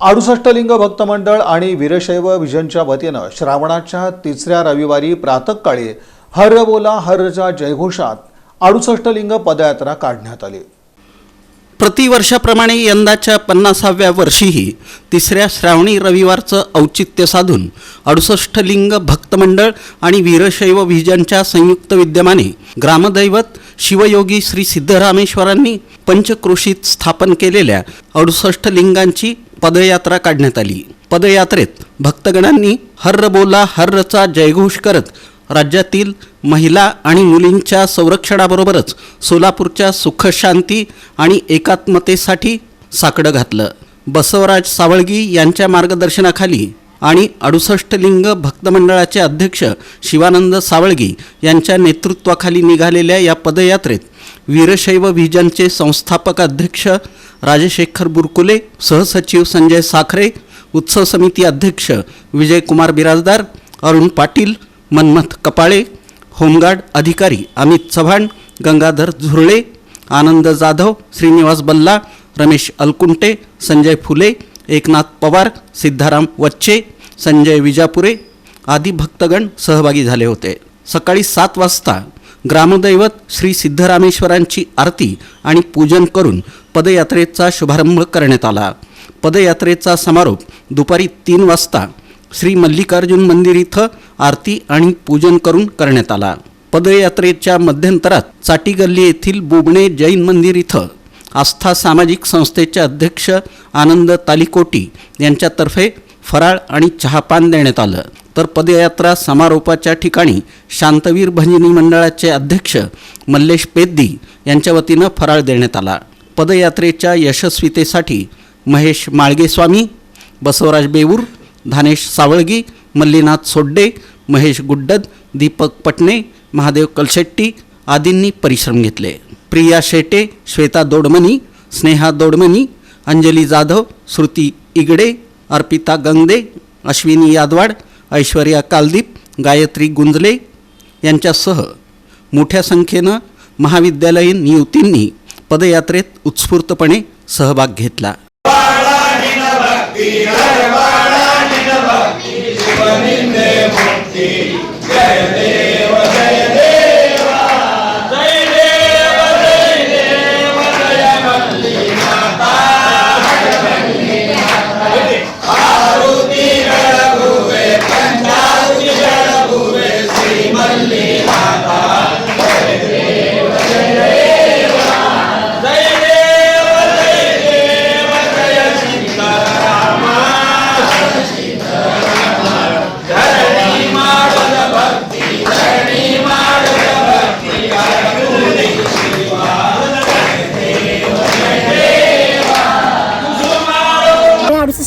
अडुसष्ट लिंग भक्त मंडळ आणि वीरशैव विजनच्या वतीनं श्रावणाच्या तिसऱ्या रविवारी प्रातःकाळी हर बोला हरच्या जयघोषात अडुसष्ट लिंग पदयात्रा काढण्यात आली. प्रतिवर्षाप्रमाणे यंदाच्या पन्नासाव्या वर्षीही तिसऱ्या श्रावणी रविवारचं औचित्य साधून अडुसष्ट लिंग भक्त मंडळ आणि वीरशैव विजनच्या संयुक्त विद्यमाने ग्रामदैवत शिवयोगी श्री सिद्धरामेश्वरांनी पंचक्रोशीत स्थापन केलेल्या अडुसष्ट लिंगांची पदयात्रा काढण्यात आली. पदयात्रेत भक्तगणांनी हर्र बोला हर्रचा जयघोष करत राज्यातील महिला आणि मुलींच्या संरक्षणाबरोबरच सोलापूरच्या सुखशांती आणि एकात्मतेसाठी साकडं घातलं. बसवराज सावळगी यांच्या मार्गदर्शनाखाली आणि अडुसष्ट लिंग भक्तमंडळाचे अध्यक्ष शिवानंद सावळगी यांच्या नेतृत्वाखाली निघालेल्या या पदयात्रेत वीरशैव विजनचे संस्थापक अध्यक्ष राजशेखर बुरकुले सहसचिव संजय साखरे उत्सव समिती अध्यक्ष विजयकुमार बिराजदार अरुण पाटील मन्मथ कपाळे होमगार्ड अधिकारी अमित चव्हाण गंगाधर झुरळे आनंद जाधव श्रीनिवास बल्ला रमेश अलकुंटे संजय फुले एकनाथ पवार सिद्धाराम वच्चे संजय विजापुरे आदी भक्तगण सहभागी झाले होते. सकाळी सात वाजता ग्रामदैवत श्री सिद्धरामेश्वरांची आरती आणि पूजन करून पदयात्रेचा शुभारंभ करण्यात आला. पदयात्रेचा समारोप दुपारी तीन वाजता श्री मल्लिकार्जुन मंदिर इथं आरती आणि पूजन करून करण्यात आला. पदयात्रेच्या मध्यंतरात चाटीगल्ली येथील बुबणे जैन मंदिर इथं आस्था सामाजिक संस्थेचे अध्यक्ष आनंद तालिकोटी यांच्यातर्फे फराळ आणि चहापान देण्यात आलं. तर पदयात्रा समारोपाच्या ठिकाणी शांतवीर भजनी मंडळाचे अध्यक्ष मल्लेश पेद्दी यांच्या वतीनं फराळ देण्यात आला. पदयात्रेच्या यशस्वीतेसाठी महेश माळगेस्वामी बसवराज बेऊर धानेश सावळगी मल्लीनाथ सोड्डे महेश गुड्डद दीपक पटणे महादेव कलशेट्टी आदींनी परिश्रम घेतले. प्रिया शेटे श्वेता दोडमनी स्नेहा दोडमनी अंजली जाधव श्रुती इगडे अर्पिता गंगदे अश्विनी यादवाड ऐश्वर्या कालदीप गायत्री गुंजले यांच्यासह मोठ्या संख्येनं महाविद्यालयीन युवतींनी पदयात्रेत उत्स्फूर्तपणे सहभाग घेतला. हे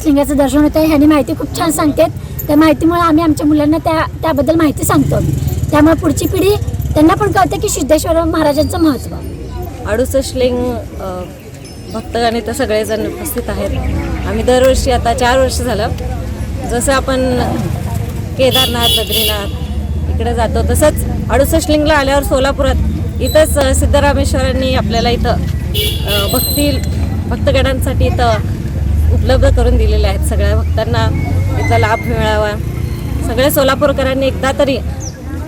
लिंगाचं दर्शन होतं ह्यानी माहिती खूप छान सांगतात. त्या माहितीमुळे आम्ही आमच्या मुलांना त्या त्याबद्दल माहिती सांगतो. त्यामुळे पुढची पिढी त्यांना पण कळतं की सिद्धेश्वर महाराजांचं महत्त्व. अडुसष्ट लिंग भक्तगण इथं सगळेजण उपस्थित आहेत. आम्ही दरवर्षी आता चार वर्ष झालं. जसं आपण केदारनाथ बद्रीनाथ इकडे जातो तसंच अडुसष्ट लिंगला आल्यावर सोलापुरात इथंच सिद्धरामेश्वरांनी आपल्याला इथं भक्ती भक्तगणांसाठी इथं उपलब्ध करून दिलेले आहेत. सगळ्या भक्तांना याचा लाभ मिळावा. सगळ्या सोलापूरकरांनी एकदा तरी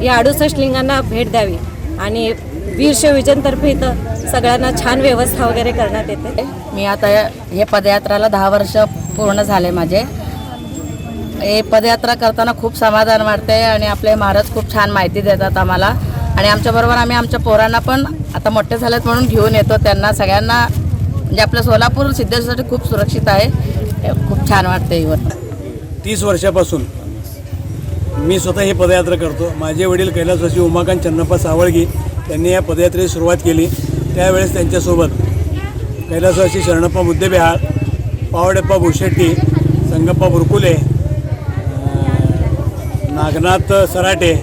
या अडुसष्ट लिंगांना भेट द्यावी आणि वीरशैव विजनतर्फे इथं सगळ्यांना छान व्यवस्था वगैरे करण्यात येते. मी आता हे पदयात्राला दहा वर्ष पूर्ण झाले माझे. हे पदयात्रा करताना खूप समाधान वाटते आणि आपले महाराज खूप छान माहिती देतात आम्हाला. आणि आमच्याबरोबर आम्ही आमच्या पोरांना पण आता मोठे झालेत म्हणून घेऊन येतो त्यांना सगळ्यांना. म्हणजे आपलं सोलापूर सिद्धेश्वरसाठी खूप सुरक्षित आहे. खूप छान वाटते इवर तीस वर्षापासून मी स्वतः ही पदयात्रा करतो. माझे वडील कैलासवासी उमाकांत चन्नप्पा सावळगी त्यांनी या पदयात्रेची सुरुवात केली. त्यावेळेस त्यांच्यासोबत कैलासवासी शरणप्पा मुद्देबिहाळ पावडेप्पा भुशेट्टी संगप्पा बुरकुले नागनाथ सराटे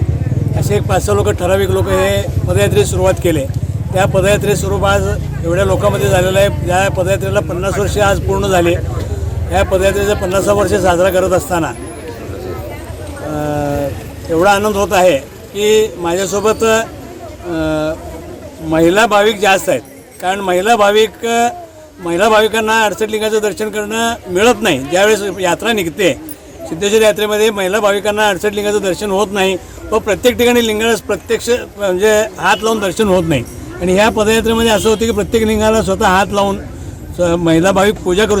असे एक पाच सहा लोक ठराविक लोक हे पदयात्रेची सुरुवात केले. त्या पदयात्रे स्वरूप आज एवढ्या लोकांमध्ये झालेलं आहे. या पदयात्रेला पन्नास वर्षे आज पूर्ण झाले. या पदयात्रेचं पन्नासा वर्ष साजरा करत असताना एवढा आनंद होत आहे की माझ्यासोबत महिला भाविक जास्त आहेत. कारण महिला भाविक महिला भाविकांना अडचणलिंगाचं दर्शन करणं मिळत नाही. ज्यावेळेस यात्रा निघते सिद्धेश्वर यात्रेमध्ये महिला भाविकांना अडचणलिंगाचं दर्शन होत नाही व प्रत्येक ठिकाणी लिंगाला प्रत्यक्ष म्हणजे हात लावून दर्शन होत नाही. आणि ह्या पदयात्रेमध्ये असं होतं की प्रत्येक लिंगाला स्वतः हात लावून महिला भाविक पूजा करू